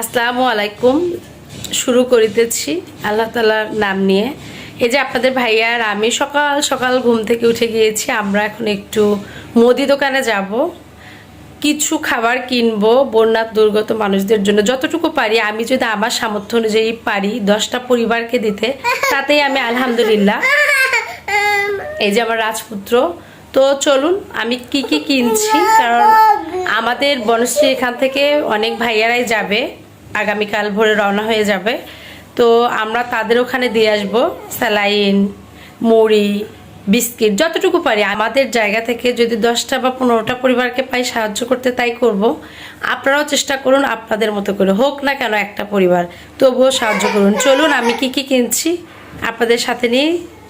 আসসালামু আলাইকুম। শুরু করিতেছি আল্লাহ তালার নাম নিয়ে। এই যে আপনাদের ভাইয়া আর আমি সকাল সকাল ঘুম থেকে উঠে গিয়েছি, আমরা এখন একটু মুদি দোকানে যাব। কিছু খাবার কিনবো বন্যার দুর্গত মানুষদের জন্য যতটুকু পারি। আমি যদি আমার সামর্থ্য অনুযায়ী পারি দশটা পরিবারকে দিতে, তাতেই আমি আলহামদুলিল্লাহ। এই যে আমার রাজপুত্র। তো চলুন, আমি কি কি কিনছি? কারণ আমাদের বনশ্রী এখান থেকে অনেক ভাইয়ারাই যাবে। আগামীকাল ভোরে রওনা হয়ে যাবে। তো আমরা তাদের ওখানে দিয়ে আসব। স্যালাইন, মুড়ি, বিস্কিট, যতটুকু পারি। আমাদের জায়গা থেকে যদি দশটা বা পনেরোটা পরিবারকে পাই সাহায্য করতে তাই করব। আপনারাও চেষ্টা করুন আপনাদের মতো করে। হোক না কেন একটা পরিবার, তবুও সাহায্য করুন। চলুন আমি কি কি কিনছি আপনাদের সাথে নিয়ে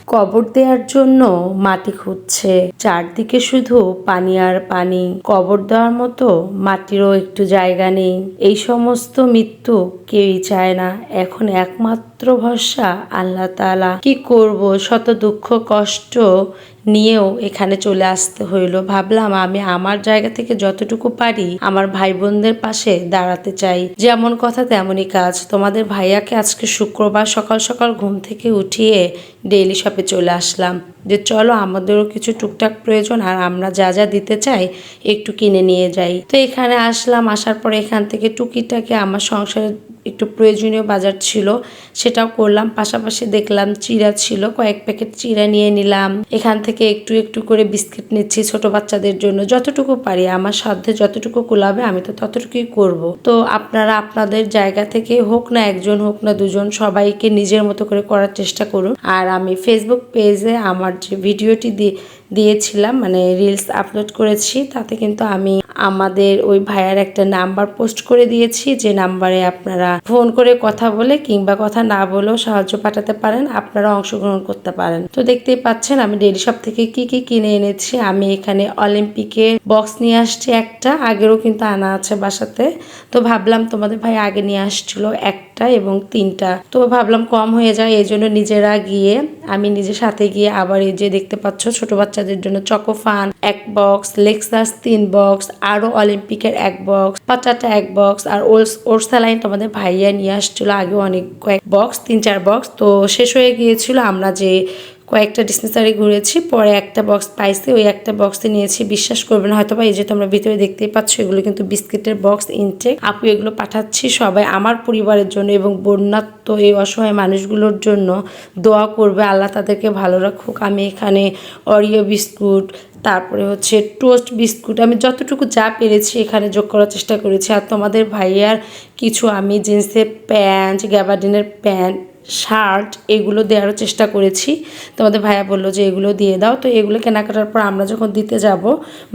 কবর দেওয়ার জন্য মাটি খুঁজছে। চারদিকে শুধু পানি আর পানি। কবর দেওয়ার মতো মাটিরও একটু জায়গা নেই। এই সমস্ত মৃত্যু কেউই চায় না। এখন একমাত্র ভরসা আল্লাহ তাআলা কি করব? শত দুঃখ, কষ্ট নিয়েও এখানে চলে আসতে হইল। ভাবলাম আমি আমার জায়গা থেকে যতটুকু পারি আমার ভাই বোনদের পাশে দাঁড়াতে চাই। যেমন কথা তেমনই কাজ। তোমাদের ভাইয়াকে আজকে শুক্রবার সকাল সকাল ঘুম থেকে উঠিয়ে ডেইলি শপে চলে আসলাম। যে চলো আমাদেরও কিছু টুকটাক প্রয়োজন আর আমরা যা যা দিতে চাই একটু কিনে নিয়ে যাই। তো এখানে আসলাম। আসার পরে এখান থেকে টুকিটাকে আমার সংসারে একটু প্রয়োজনীয় বাজার ছিল, সেটাও করলাম। পাশাপাশি দেখলাম চিরা ছিল, কয়েক প্যাকেট চিরা নিয়ে নিলাম। এখান থেকে একটু একটু করে বিস্কিট নিচ্ছি ছোট বাচ্চাদের জন্য। যতটুকু পারি, আমার সাধ্যে যতটুকু কুলাবে, আমি তো ততটুকুই করব। তো আপনারা আপনাদের জায়গা থেকে হোক না একজন, হোক না দুজন, সবাইকে নিজের মতো করে করার চেষ্টা করুন। আর আমি ফেসবুক পেজে আমার যে ভিডিওটি দিয়ে দিয়েছিলাম মানে রিলস আপলোড করেছি, তাতে কিন্তু আমি আমাদের ওই ভাইয়ার একটা নাম্বার পোস্ট করে দিয়েছি, যে নাম্বারে আপনারা ফোন করে কথা বলে কিংবা কথা না বলেও সাহায্য পাঠাতে পারেন, আপনারা অংশগ্রহণ করতে পারেন। তো দেখতেই পাচ্ছেন, আমি ডেলি শপ থেকে কি কি কিনে এনেছি, আমি এখানে অলিম্পিকে বক্স নিয়ে আসছি একটা, আগেরও কিন্তু আনা আছে বাসাতে। তো ভাবলাম তোমাদের ভাই আগে নিয়ে আসছিল একটা এবং তিনটা। তো ভাবলাম কম হয়ে যায়, এই জন্য নিজেরা গিয়ে, আমি নিজের সাথে গিয়ে আবার এই যে দেখতে পাচ্ছ, ছোট বাচ্চাদের জন্য চকোফান, এক বক্স, লেক্সাস তিন বক্স আরও অলিম্পিকের এক বক্স পাটাটা এক বক্স আর ওলস ওরসালাইন তোমাদের ভাইয়া নিয়ে আসছিল আগে অনেক কয়েক বক্স তিন চার বক্স তো শেষ হয়ে গিয়েছিল আমরা যে কয়েকটা ডিসপেন্সারি ঘুরেছি, পরে একটা বক্স পাইছি, ওই একটা বক্সে নিয়েছি, বিশ্বাস করবেন হয়তো বা এই যে তোমরা ভিতরে দেখতেই পাচ্ছ, এগুলো কিন্তু বিস্কিটের বক্স ইনটেক আপু এগুলো পাঠাচ্ছি সবাই আমার পরিবারের জন্য এবং বন্যাত্ম এই অসহায় মানুষগুলোর জন্য দোয়া করবে, আল্লাহ তাদেরকে ভালো রাখুক। আমি এখানে অরিও বিস্কুট তারপরে হচ্ছে টোস্ট বিস্কুট আমি যতটুকু যা পেরেছি এখানে যোগ করার চেষ্টা করেছি। আর তোমাদের ভাইয়ার কিছু আমি জিন্সের প্যান্ট গ্যাবার্ডিনের প্যান্ট শার্ট, এগুলো দেওয়ার চেষ্টা করেছি। তোমাদের ভাইয়া বলল যে এগুলো দিয়ে দাও। তো এগুলো কেনাকাটার পর আমরা যখন দিতে যাব,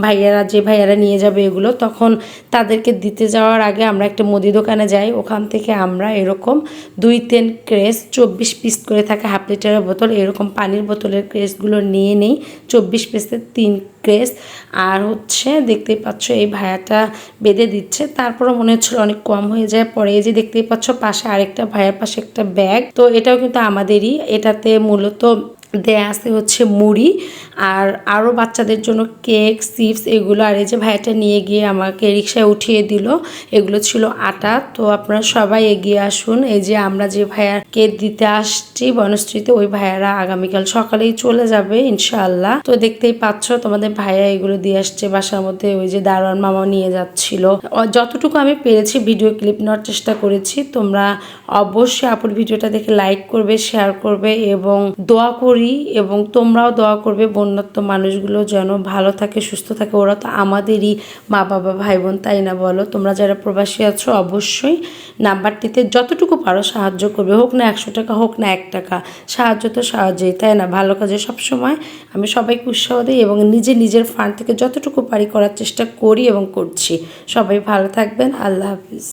ভাইয়ারা, যে ভাইয়ারা নিয়ে যাবে এগুলো, তখন তাদেরকে দিতে যাওয়ার আগে আমরা একটা মুদি দোকানে যাই। ওখান থেকে আমরা এরকম দুই তিন ক্রেস, চব্বিশ পিস করে থাকে হাফ লিটারের বোতল। এরকম পানির বোতলের ক্রেসগুলো নিয়ে নেই। চব্বিশ পিসের তিন ক্রেস আর হচ্ছে দেখতেই পাচ্ছ এই ভায়াটা বেঁধে দিচ্ছে। তারপরও মনে হচ্ছিল অনেক কম হয়ে যায়। পরে এই যে দেখতেই পাচ্ছ পাশে আরেকটা ভায়ার পাশে একটা ব্যাগ। তো এটাও কিন্তু আমাদেরই। এটাতে মূলত দেয়া আছে হচ্ছে মুড়ি আর আরও বাচ্চাদের জন্য কেক, চিপস এগুলো। আর এই যে ভাইয়াটা নিয়ে গিয়ে আমাকে রিক্সায় উঠিয়ে দিল, এগুলো ছিল আটা। তো আপনারা সবাই এগিয়ে আসুন। এই যে আমরা যে ভাইয়াকে দিতে আসছি বনশ্রীতে, ওই ভাইয়ারা আগামীকাল সকালেই চলে যাবে, ইনশাআল্লাহ। তো দেখতেই পাচ্ছ, তোমাদের ভাইয়া এগুলো দিয়ে আসছে বাসার মধ্যে। ওই যে দারোয়ান মামাও নিয়ে যাচ্ছিল। যতটুকু আমি পেরেছি, ভিডিও ক্লিপ নেওয়ার চেষ্টা করেছি। তোমরা অবশ্যই আপুর ভিডিওটা দেখে লাইক করবে, শেয়ার করবে এবং দোয়া করি এবং তোমরাও দোয়া করবে বন্যাত্ম মানুষগুলো যেন ভালো থাকে, সুস্থ থাকে। ওরা তো আমাদেরই মা বাবা ভাই বোন তাই না বলো? তোমরা যারা প্রবাসী আছো, অবশ্যই নাম্বারটিতে যতটুকু পারো সাহায্য করবে। হোক না একশো টাকা, হোক না এক টাকা, সাহায্য তো সাহায্যই, তাই না? ভালো কাজে সবসময় আমি সবাইকে উৎসাহ দিই এবং নিজে নিজের ফান্ড থেকে যতটুকু পারি করার চেষ্টা করি এবং করছি। সবাই ভালো থাকবেন। আল্লাহ হাফিজ।